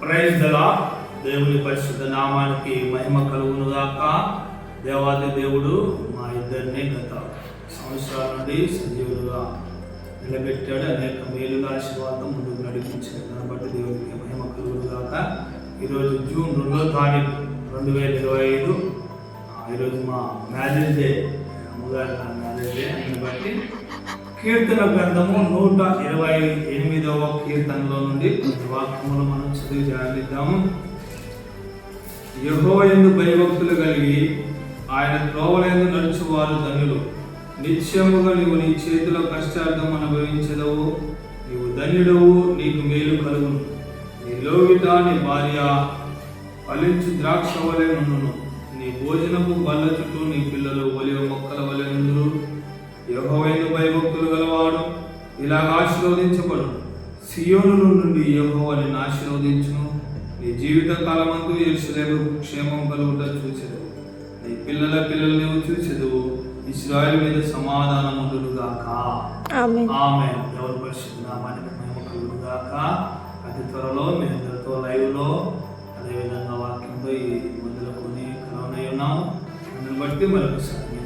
Praise దలా దేవుని పరిశుద్ధ నామానికి మహిమ కలుగును గాక దేవాది దేవుడు మా ఇద్దరిని గత సంవత్సరాల నుండి సజీవులుగా నిలబెట్టాడు. అనేక మేలుగా ఆశీర్వాదం ముందుకు నడిపించాడు దాన్ని బట్టి దేవునికి మహిమ కలుగును గాక ఈరోజు జూన్ రెండో తారీఖు రెండు వేల ఇరవై ఐదు. ఆ, ఈరోజు మా మ్యారేజ్ డే. అమ్మగారి మ్యారేజ్ డే. అని బట్టి కీర్తన గ్రంథము నూట ఇరవై ఎనిమిదవ కీర్తనలో నుండి కొన్ని వాక్యములు మనం చదివి ధ్యానిద్దాము యహో ఎందు భయభక్తులు కలిగి ఆయన త్రోవలందు నడుచువారు ధనులు. నిత్యముగా నీవు నీ చేతిలో కష్టార్థం అనుభవించదవు. నీవు ధన్యుడవు నీకు మేలు కలుగును. నీ లోగిట నీ భార్య ఫలించు ద్రాక్ష వలె నీ భోజనపు బల్ల చుట్టూ నీ ఇలాగ ఆశీర్వదించబడు. సియోను నుండి యెహోవాని ఆశీర్వదించును నీ జీవిత కాలమందు ఎరుసలేము క్షేమం కలుగుట చూచెదవు. నీ పిల్లల పిల్లలు నీవు చూచెదవు. ఇస్రాయల్ మీద సమాధానముందును గాక ఆమె ఎవరి పరిశుద్ధ నామానికి మహిమ కలుగును గాక అతి త్వరలో మీ అందరితో లైవ్లో అదేవిధంగా వాక్యంతో ఈ మందులు కొని కలవనై అందుని బట్టి మరొకసారి